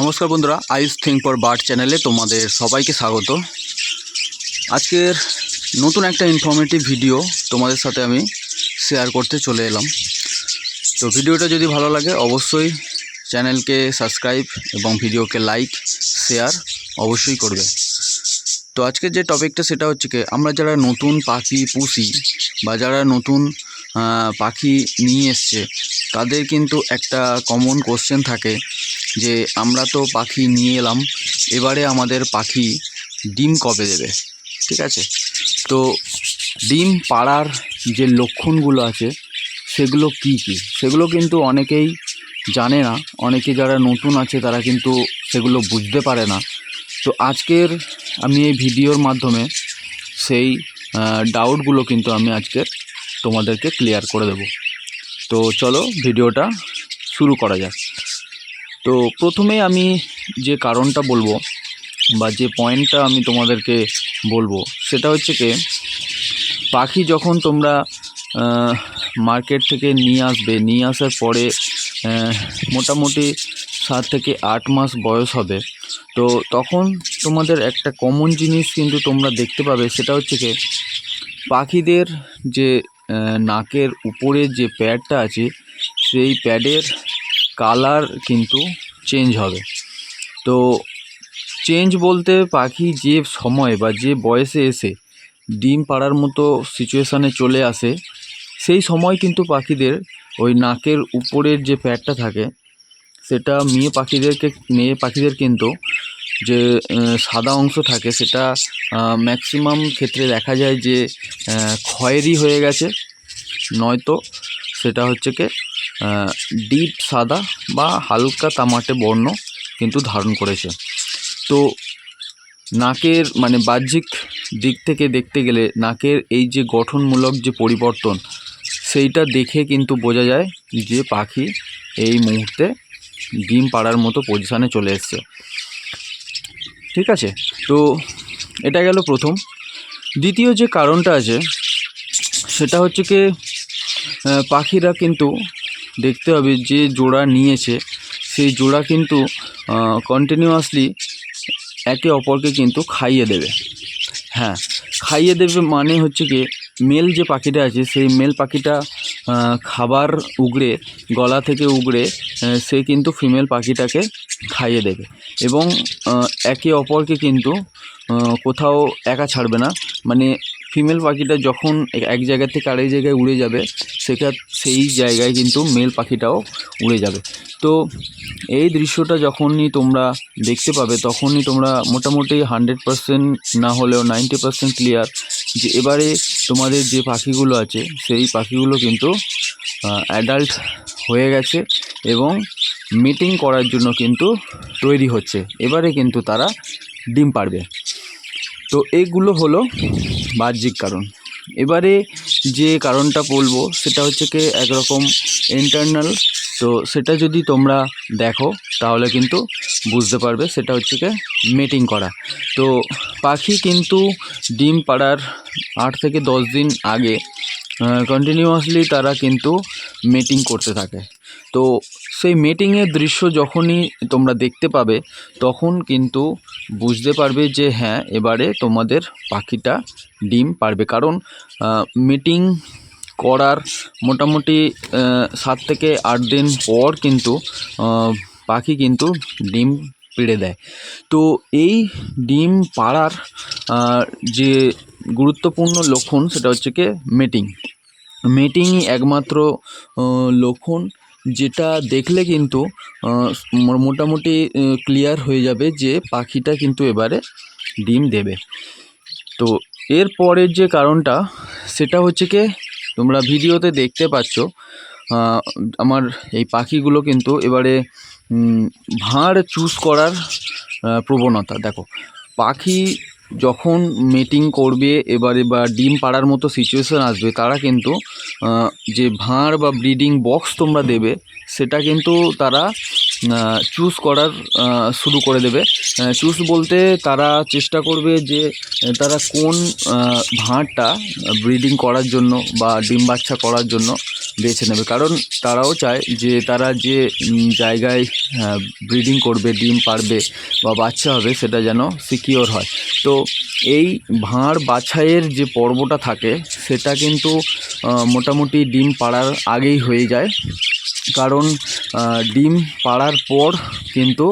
নমস্কার বন্ধুরা আইস think for bird চ্যানেলে তোমাদের সবাইকে স্বাগত। আজকের নতুন একটা ইনফরমেটিভ ভিডিও তোমাদের সাথে আমি শেয়ার করতে চলে এলাম। তো ভিডিওটা যদি ভালো লাগে, অবশ্যই চ্যানেলকে সাবস্ক্রাইব এবং ভিডিওকে লাইক শেয়ার অবশ্যই করবে। তো আজকে যে টপিকটা সেটা হচ্ছে কি, আমরা যারা নতুন পাখি পুষি বা যারা নতুন পাখি নিয়ে এসছে, তাদের কিন্তু একটা কমন কোশ্চেন থাকে। যে আমরা তো পাখি নিয়ে এলাম, এবারে আমাদের পাখি ডিম কবে দেবে? ঠিক আছে? তো ডিম পাড়ার যে লক্ষণগুলো আছে, সেগুলো কি কি? সেগুলো কিন্তু অনেকেই জানে না, অনেকে যারা নতুন আছে তারা কিন্তু সেগুলো বুঝতে পারে না। তো আজকের আমি এই ভিডিওর মাধ্যমে সেই ডাউটগুলো কিন্তু আমি আজকের তোমাদেরকে ক্লিয়ার করে দেব। তো চলো ভিডিওটা শুরু করা যাক। তো প্রথমে আমি যে কারণটা বলব বা যে পয়েন্টটা আমি তোমাদেরকে বলব, সেটা হচ্ছে কি, পাখি যখন তোমরা মার্কেট থেকে নিয়ে আসবে, নিয়ে আসার পরে মোটামুটি সাত থেকে আট মাস বয়স হবে, তো তখন তোমাদের একটা কমন জিনিস কিন্তু তোমরা দেখতে পাবে, সেটা হচ্ছে কি, পাখিদের যে নাকের উপরে যে প্যাডটা আছে, সেই প্যাডের কালার কিন্তু চেঞ্জ হবে। তো চেঞ্জ বলতে পাখি যে সময় বা যে বয়সে এসে ডিম পাড়ার মতো সিচুয়েশানে চলে আসে, সেই সময় কিন্তু পাখিদের ওই নাকের উপরের যে প্যাডটা থাকে, সেটা মেয়ে পাখিদেরকে, মেয়ে পাখিদের কিন্তু যে সাদা অংশ থাকে, সেটা ম্যাক্সিমাম ক্ষেত্রে দেখা যায় যে খয়েরি হয়ে গেছে। নয়তো সেটা হচ্ছে কি ডিপ সাদা বা হালকা তামাটে বর্ণ কিন্তু ধারণ করেছে। তো নাকের মানে বাহ্যিক দিক থেকে দেখতে গেলে নাকের এই যে গঠনমূলক যে পরিবর্তন, সেইটা দেখে কিন্তু বোঝা যায় যে পাখি এই মুহূর্তে ডিম পাড়ার মতো পজিশানে চলে এসছে। ঠিক আছে? তো এটা গেল প্রথম। দ্বিতীয় যে কারণটা আছে, সেটা হচ্ছে কি পাখিরা কিন্তু দেখতে হবে যে জোড়া নিয়েছে। সেই জোড়া কিন্তু কন্টিনিউয়াসলি একে অপরকে কিন্তু খাইয়ে দেবে। হ্যাঁ খাইয়ে দেবে মানে হচ্ছে কি মেল যে পাখিটা আছে, সেই মেল পাখিটা খাবার উগড়ে, গলা থেকে উগড়ে সে কিন্তু ফিমেল পাখিটাকে খাইয়ে দেবে। এবং একে অপরকে কিন্তু কোথাও একা ছাড়বে না। মানে ফিমেল পাখিটা যখন এক- জায়গা থেকে আরেক জায়গায় উড়ে যাবে সেখান সেই জায়গায় কিন্তু মেল পাখিটাও উড়ে যাবে। তো এই দৃশ্যটা যখনই তোমরা দেখতে পাবে, তখনই তোমরা মোটামুটি হান্ড্রেড পারসেন্ট না হলেও নাইনটি পারসেন্ট ক্লিয়ার যে এবারে তোমাদের যে পাখিগুলো আছে, সেই পাখিগুলো কিন্তু অ্যাডাল্ট হয়ে গেছে এবং মিটিং করার জন্য কিন্তু তৈরি হচ্ছে। এবারে কিন্তু তারা ডিম পারবে তো এইগুলো হলো বাহ্যিক কারণ। এবারে যে কারণটা বলব, সেটা হচ্ছে কি একরকম ইন্টারনাল তো সেটা যদি তোমরা দেখো, তাহলে কিন্তু বুঝতে পারবে, সেটা হচ্ছে কি মেটিং করা। তো পাখি কিন্তু ডিম পাড়ার আট থেকে দশ দিন আগে কন্টিনিউয়াসলি তারা কিন্তু মেটিং করতে থাকে। তো সেই মেটিংয়ের দৃশ্য যখনই তোমরা দেখতে পাবে, তখন কিন্তু বুঝতে পারবে যে হ্যাঁ এবারে তোমাদের পাখিটা ডিম পারবে। কারণ মিটিং করার মোটামুটি সাত থেকে আট দিন পর কিন্তু পাখি কিন্তু ডিম পেড়ে দেয়। তো এই ডিম পাড়ার যে গুরুত্বপূর্ণ লক্ষণ সেটা হচ্ছে কি মেটিং মেটিংই একমাত্র লক্ষণ যেটা দেখলে কিন্তু মোটামুটি ক্লিয়ার হয়ে যাবে যে পাখিটা কিন্তু এবারে ডিম দেবে। তো এর পরের যে কারণটা, সেটা হচ্ছে কি, তোমরা ভিডিওতে দেখতে পাচ্ছ আমার এই পাখিগুলো কিন্তু এবারে ভাঁড় চুজ করার প্রবণতা। দেখো, পাখি যখন মিটিং করবে, এবারে বা ডিম পাড়ার মতো সিচুয়েশান আসবে, তারা কিন্তু যে ভাঁড় বা ব্রিডিং বক্স তোমরা দেবে সেটা কিন্তু তারা চুজ করার শুরু করে দেবে। চুজ বলতে তারা চেষ্টা করবে যে, তারা কোন ভাঁড়টা ব্রিডিং করার জন্য বা ডিম বাচ্চা করার জন্য বেছে নেবে। কারণ তারাও চায় যে, তারা যে জায়গায় ব্রিডিং করবে, ডিম পারবে বা বাচ্চা হবে, সেটা যেন সিকিওর হয়। তো এই ভাঁড় বাছাইয়ের যে পর্বটা থাকে, সেটা কিন্তু মোটামুটি ডিম পাড়ার আগেই হয়ে যায়। কারণ ডিম পাড়ার পর কিন্তু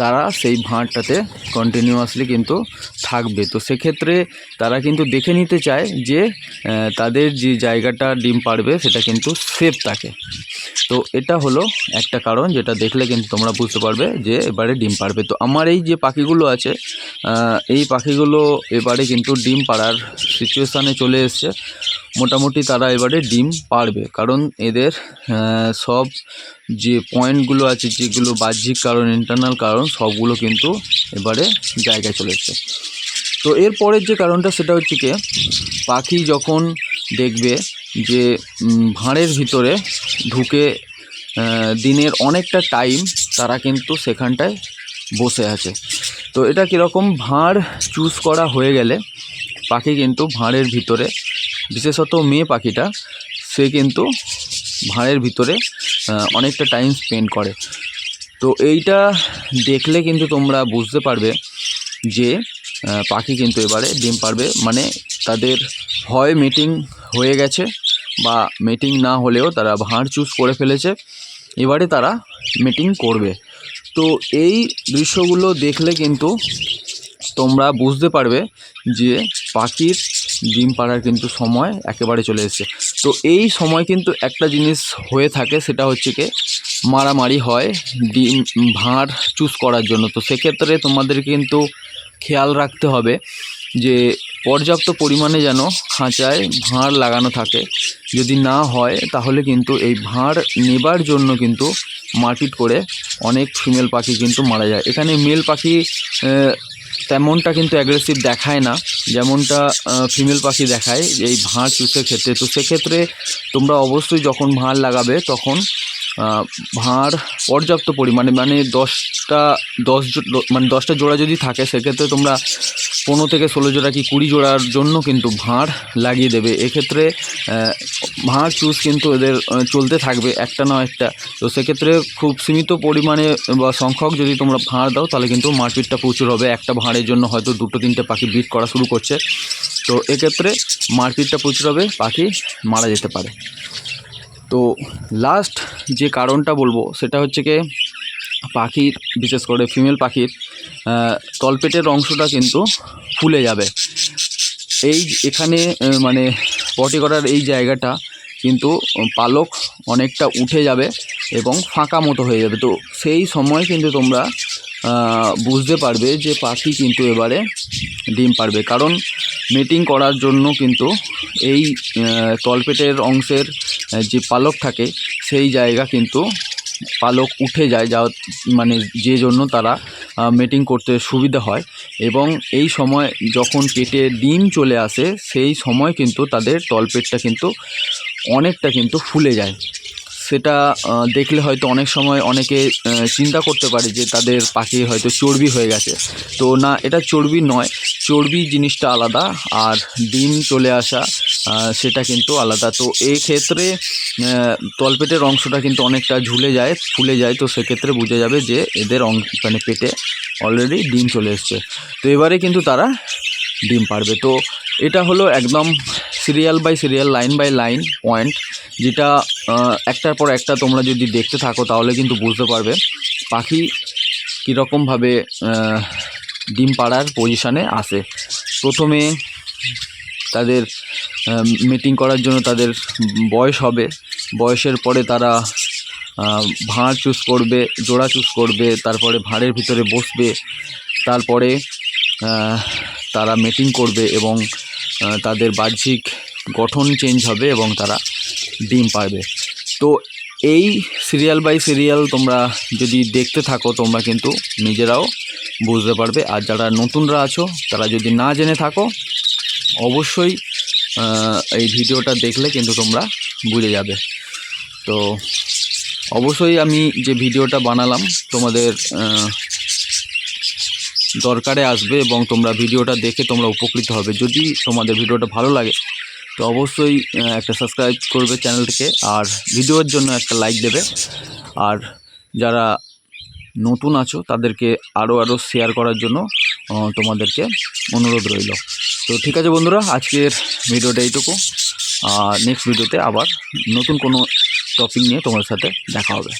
তারা সেই ভাঁড়টাতে কন্টিনিউয়াসলি কিন্তু থাকবে। তো সেক্ষেত্রে তারা কিন্তু দেখে নিতে চায় যে তাদের যে জায়গাটা ডিম পাড়বে সেটা কিন্তু সেফ থাকে। তো এটা হলো একটা কারণ যেটা দেখলে কিন্তু তোমরা বুঝতে পারবে যে এবারে ডিম পাড়বে। তো আমার এই যে পাখিগুলো আছে এই পাখিগুলো এবারে কিন্তু ডিম পাড়ার সিচুয়েশানে চলে এসছে। মোটামুটি তারা এবারে ডিম পারবে কারণ এদের সব যে পয়েন্টগুলো আছে, যেগুলো বাহ্যিক কারণ ইন্টারনাল কারণ, সবগুলো কিন্তু এবারে জায়গায় চলে এসছে। তো এরপরের যে কারণটা সেটা হচ্ছে কি, পাখি যখন দেখবে যে ভাঁড়ের ভিতরে ঢুকে দিনের অনেকটা টাইম তারা কিন্তু সেখানটায় বসে আছে। তো এটা কীরকম ভাঁড় চুজ করা হয়ে গেলে, পাখি কিন্তু ভাঁড়ের ভিতরে বিশেষত মেয়ে পাখিটা, সে কিন্তু ভাঁড়ের ভিতরে অনেকটা টাইম স্পেন্ড করে। তো এইটা দেখলে কিন্তু তোমরা বুঝতে পারবে যে পাখি কিন্তু এবারে ডিম পারবে। মানে তাদের হয় মিটিং হয়ে গেছে বা মিটিং না হলেও তারা ভাঁড় চুজ করে ফেলেছে। এবারে তারা মিটিং করবে। তো এই দৃশ্যগুলো দেখলে কিন্তু তোমরা বুঝতে পারবে যে পাখির ডিম পাড়ার কিন্তু সময় একেবারে চলে এসেছে। তো এই সময় কিন্তু একটা জিনিস হয়ে থাকে, সেটা হচ্ছে কি মারামারি হয় ডিম, ভাঁড় চুজ করার জন্য। তো সেক্ষেত্রে তোমাদের কিন্তু খেয়াল রাখতে হবে যে পর্যাপ্ত পরিমাণে যেন খাঁচায় ভাঁড় লাগানো থাকে। যদি না হয়, তাহলে কিন্তু এই ভাঁড় নেবার জন্য কিন্তু মারপিট করে অনেক ফিমেল পাখি কিন্তু মারা যায়। এখানে মেল পাখি তেমনটা কিন্তু অ্যাগ্রেসিভ দেখায় না, যেমনটা ফিমেল পাখি দেখায় এই ভাঁড় চুষের ক্ষেত্রে। তো সেক্ষেত্রে তোমরা অবশ্যই যখন ভাঁড় লাগাবে তখন ভাঁড় পর্যাপ্ত পরিমাণে মানে দশটা, দশ মানে দশটা জোড়া যদি থাকে, সেক্ষেত্রে তোমরা পনেরো থেকে ষোলো জোড়া কি কুড়ি জোড়ার জন্য কিন্তু ভাঁড় লাগিয়ে দেবে। এক্ষেত্রে ভাঁড় চুজ কিন্তু এদের চলতে থাকবে, একটা না একটা। তো সেক্ষেত্রে খুব সীমিত পরিমাণে বা সংখ্যক যদি তোমরা ভাঁড় দাও, তাহলে কিন্তু মারপিটটা প্রচুর হবে। একটা ভাঁড়ের জন্য হয়তো দুটো, তিনটে পাখি বিট করা শুরু করছে। তো এক্ষেত্রে মারপিটটা প্রচুর হবে, পাখি মারা যেতে পারে। তো লাস্ট যে কারণটা বলব, সেটা হচ্ছে কি, পাখির, বিশেষ করে ফিমেল পাখির তলপেটের অংশটা কিন্তু ফুলে যাবে। এই এখানে মানে পটি করার এই জায়গাটা কিন্তু পালক অনেকটা উঠে যাবে এবং ফাঁকা মতো হয়ে যাবে। তো সেই সময় কিন্তু তোমরা বুঝতে পারবে যে পাখি কিন্তু এবারে ডিম পারবে। কারণ মেটিং করার জন্য কিন্তু এই তলপেটের অংশের যে পালক থাকে, সেই জায়গা কিন্তু পালক উঠে যায় যা মানে যে জন্য তারা মেটিং করতে সুবিধা হয়। এবং এই সময় যখন পেটে ডিম চলে আসে, সেই সময় কিন্তু তাদের তলপেটটা কিন্তু অনেকটা কিন্তু ফুলে যায়। সেটা দেখলে হয়তো অনেক সময় অনেকে চিন্তা করতে পারে যে তাদের পাখি হয়তো চর্বি হয়ে গেছে। তো না, এটা চর্বি নয়, চর্বি জিনিসটা আলাদা আর ডিম চলে আসা সেটা কিন্তু আলাদা। তো এই ক্ষেত্রে তলপেটের অংশটা কিন্তু অনেকটা ঝুলে যায়, ফুলে যায়, তো সেক্ষেত্রে বোঝা যাবে যে এদের অং মানে পেটে অলরেডি ডিম চলে এসছে। তো এবারে কিন্তু তারা ডিম পারবে। তো এটা হলো একদম serial by serial line by line point যেটা একটার পর একটা তোমরা যদি দেখতে থাকো, তাহলে কিন্তু বুঝতে পারবে। পাখি কীরকমভাবে ডিম পাড়ার পজিশানে আসে প্রথমে তাদের মিটিং করার জন্য তাদের বয়স হবে। বয়সের পরে তারা ভাঁড় চুজ করবে, জোড়া চুজ করবে, তারপরে ভাঁড়ের ভিতরে বসবে। তারপরে তারা মিটিং করবে এবং তাদের বাহ্যিক গঠন চেঞ্জ হবে এবং তারা ডিম পারবে তো এই সিরিয়াল বাই সিরিয়াল তোমরা যদি দেখতে থাকো, তোমরা কিন্তু নিজেরাও বুঝতে পারবে। আর যারা নতুনরা আছো, তারা যদি না জেনে থাকো, অবশ্যই এই ভিডিওটা দেখলে কিন্তু তোমরা বুঝে যাবে। তো অবশ্যই আমি যে ভিডিওটা বানালাম, তোমাদের দরকারে আসবে এবং তোমরা ভিডিওটা দেখে তোমরা উপকৃত হবে। যদি তোমাদের ভিডিওটা ভালো লাগে তো অবশ্যই একটা সাবস্ক্রাইব করবে চ্যানেলটিকে আর ভিডিওর জন্য একটা লাইক দেবে। আর যারা নতুন আছো, তাদেরকে আরও আরও শেয়ার করার জন্য তোমাদেরকে অনুরোধ রইল। তো ঠিক আছে বন্ধুরা, আজকের ভিডিওটা এইটুকু। আর নেক্সট ভিডিওতে আবার নতুন কোনো টপিক নিয়ে তোমাদের সাথে দেখা হবে।